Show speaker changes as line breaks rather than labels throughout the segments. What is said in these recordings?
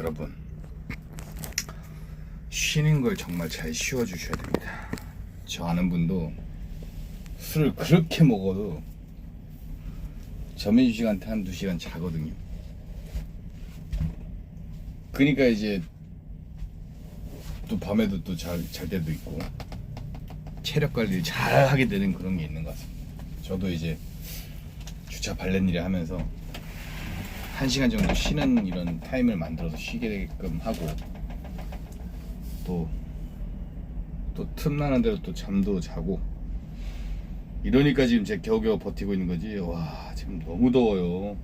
여러분 쉬는 걸 정말 잘 쉬어 주셔야 됩니다. 저 아는 분도 술을 그렇게 먹어도 점심 시간대 한 2시간 자거든요. 그러니까 이제 또 밤에도 또 잘 잘 때도 있고 체력 관리를 잘 하게 되는 그런 게 있는 것 같습니다. 저도 이제 주차 발렛 일을 하면서 한 시간 정도 쉬는 이런 타임을 만들어서 쉬게끔 하고 또 또 틈나는 대로 또 잠도 자고. 이러니까 지금 제 겨우겨우 버티고 있는 거지. 와 지금 너무 더워요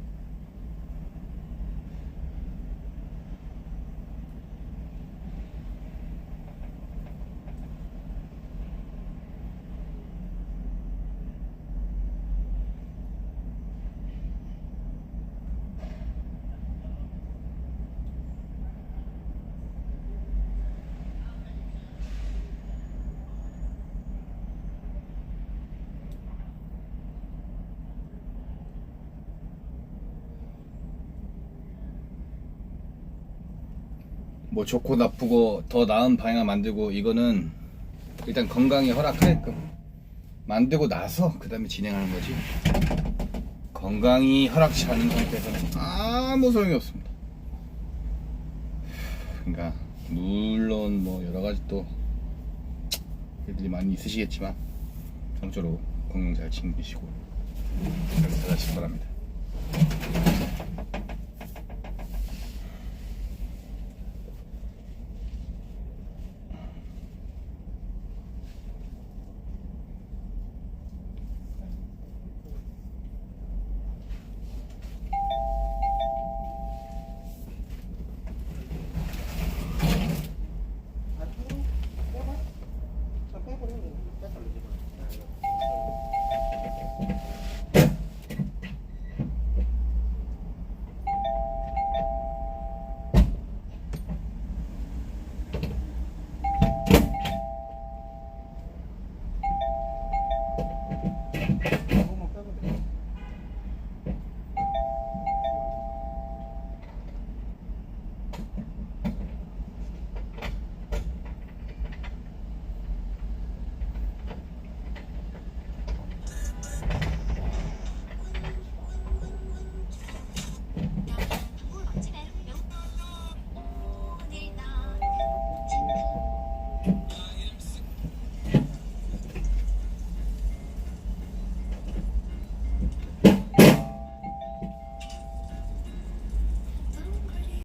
뭐 좋고 나쁘고 더 나은 방향을 만들고 이거는 일단 건강이 허락하게끔 만들고 나서 그 다음에 진행하는 거지. 건강이 허락치 않은 상태에서는 아무 소용이 없습니다. 그러니까 물론 뭐 여러 가지 또 일들이 많이 있으시겠지만 정적으로 건강 잘 챙기시고 잘 살아가시기 바랍니다 you Thank you.